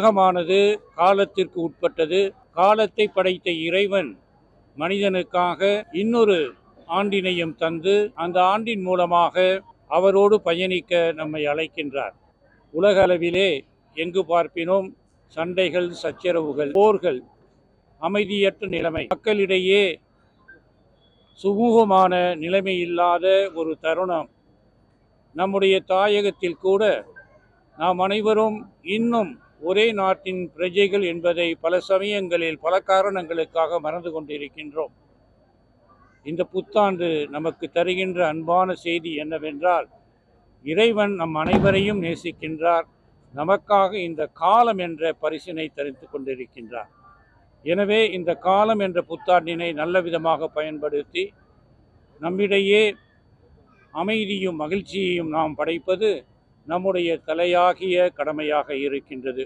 உலகமானது காலத்திற்கு உட்பட்டது. காலத்தை படைத்த இறைவன் மனிதனுக்காக இன்னொரு ஆண்டினையும் தந்து அந்த ஆண்டின் மூலமாக அவரோடு பயணிக்க நம்மை அழைக்கின்றார். உலக அளவிலே எங்கு பார்ப்பினோம்? சண்டைகள் சச்சரவுகள் போர்கள் அமைதியற்ற நிலைமை. மக்களிடையே சுமூகமான நிலைமை இல்லாத ஒரு தருணம். நம்முடைய தாயகத்தில் கூட நாம் அனைவரும் இன்னும் ஒரே நாட்டின் பிரஜைகள் என்பதை பல சமயங்களில் பல காரணங்களுக்காக மறந்து கொண்டிருக்கின்றோம். இந்த புத்தாண்டு நமக்கு தருகின்ற அன்பான செய்தி என்னவென்றால் இறைவன் நம் அனைவரையும் நேசிக்கின்றார். நமக்காக இந்த காலம் என்ற பரிசினை தரித்து கொண்டிருக்கின்றார். எனவே இந்த காலம் என்ற புத்தாண்டினை நல்ல விதமாக பயன்படுத்தி நம்மிடையே அமைதியும் மகிழ்ச்சியையும் நாம் படைப்பது நம்முடைய தலையாகிய கடமையாக இருக்கின்றது.